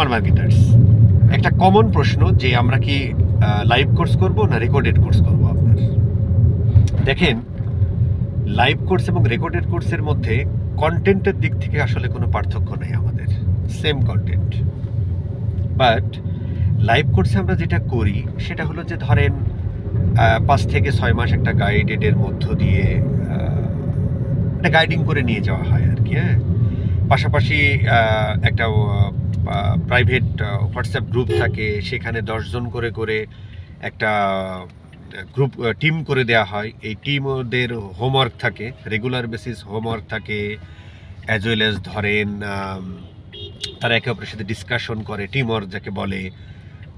Smart marketers. একটা common প্রশ্ন যে আমরা কি লাইভ কোর্স করব না রেকর্ডেড কোর্স করব আপনার? দেখেন লাইভ কোর্স এবং রেকর্ডেড কোর্সের মধ্যে কন্টেন্টের দিক থেকে আসলে কোনো পার্থক্য নেই আমাদের। সেম কন্টেন্ট বাট লাইভ কোর্সে আমরা যেটা করি, সেটা হলো যে ধরেন পাঁচ থেকে ছয় মাস একটা গাইডেডের মধ্য দিয়ে একটা গাইডিং করে নিয়ে যাওয়া হয় আর কি হ্যাঁ? পাশাপাশি একটা প্রাইভেট হোয়াটসঅ্যাপ গ্রুপ থাকে, সেখানে দশজন করে করে একটা গ্রুপ টিম করে দেওয়া হয়। এই টিম ওদের হোমওয়ার্ক থাকে রেগুলার বেসিস হোমওয়ার্ক থাকে। অ্যাজ ওয়েল অ্যাজ ধরেন তারা একে অপরের সাথে ডিসকাশন করে টিম ওয়ার্ক যাকে বলে।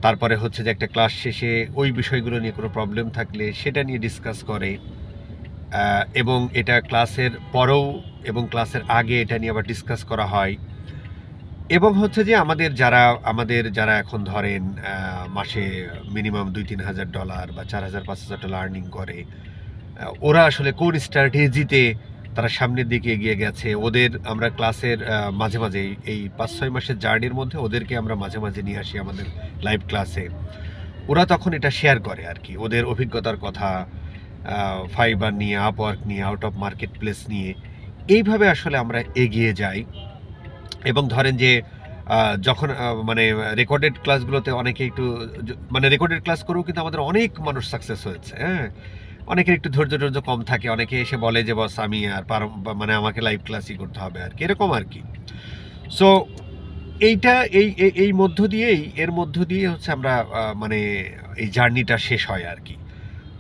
তারপরে হচ্ছে যে একটা ক্লাস শেষে ওই বিষয়গুলো নিয়ে কোনো প্রবলেম থাকলে সেটা নিয়ে ডিসকাস করে। এবং এটা ক্লাসের পরেও এবং ক্লাসের আগে এটা নিয়ে আবার ডিসকাস করা হয়। এবং হচ্ছে যে আমাদের যারা আমাদের যারা এখন ধরেন মাসে মিনিমাম দুই তিন হাজার ডলার বা চার হাজার, পাঁচ হাজার ডলার আর্নিং করে ওরা আসলে কোন স্ট্র্যাটেজিতে তারা সামনের দিকে এগিয়ে গেছে? ওদের আমরা ক্লাসের মাঝে মাঝে এই- পাঁচ ছয় মাসের জার্নির মধ্যে ওদেরকে আমরা মাঝে মাঝে নিয়ে আসি আমাদের লাইভ ক্লাসে ওরা তখন এটা শেয়ার করে আর কি। ওদের অভিজ্ঞতার কথা ফাইবার নিয়ে আপওয়ার্ক নিয়ে আউট অফ মার্কেট প্লেস নিয়ে, এইভাবে আসলে আমরা এগিয়ে যাই। এবং ধরেন যে যখন মানে রেকর্ডেড ক্লাসগুলোতে অনেকে একটু মানে রেকর্ডেড ক্লাস করেও কিন্তু আমাদের অনেক মানুষ সাকসেস হয়েছে হ্যাঁ? অনেকের একটু ধৈর্য ধৈর্য কম থাকে, অনেকে এসে বলে যে, বস, আমি আর পার মানে আমাকে লাইভ ক্লাসই করতে হবে আর কি এরকম আর কি সো এইটা, এই এই- মধ্য দিয়েই, এর মধ্য দিয়ে হচ্ছে আমরা মানে এই জার্নিটা শেষ হয় আর কি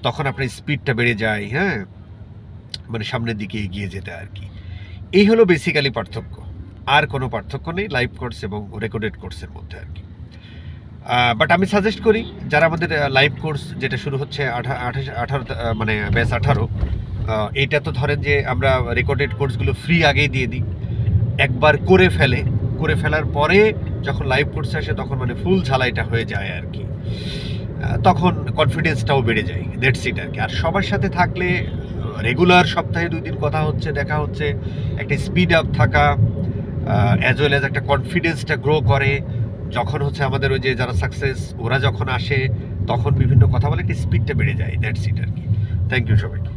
তখন আপনার স্পিডটা বেড়ে যায় হ্যাঁ? মানে সামনের দিকে এগিয়ে যেতে আর কি এই হলো বেসিক্যালি পার্থক্য। আর কোনো পার্থক্য নেই লাইভ কোর্স এবং রেকর্ডেড কোর্সের মধ্যে আর কি। বাট আমি সাজেস্ট করি, যারা আমাদের লাইভ কোর্স যেটা শুরু হচ্ছে আঠা, আঠাশ, আঠারো মানে ব্যাস আঠারো এইটা তো ধরেন যে আমরা রেকর্ডেড কোর্সগুলো ফ্রি আগেই দিয়ে দিই। একবার করে ফেলে, করে ফেলার পরে যখন লাইভ কোর্স আসে তখন মানে ফুল ঝালাইটা হয়ে যায় আর কি। তখন কনফিডেন্সটাও বেড়ে যায় দ্যাটস ইট আর কি। আর সবার সাথে থাকলে রেগুলার সপ্তাহে দুই দিন কথা হচ্ছে, দেখা হচ্ছে, একটা স্পিড আপ থাকা অ্যাজ ওয়েল অ্যাজ একটা কনফিডেন্সটা গ্রো করে, যখন হচ্ছে আমাদের ওই যে যারা সাকসেস ওরা যখন আসে, তখন বিভিন্ন কথা বলে, একটা স্পিডটা বেড়ে যায় দ্যাটস ইট আর কি। থ্যাংক ইউ সবাইকে।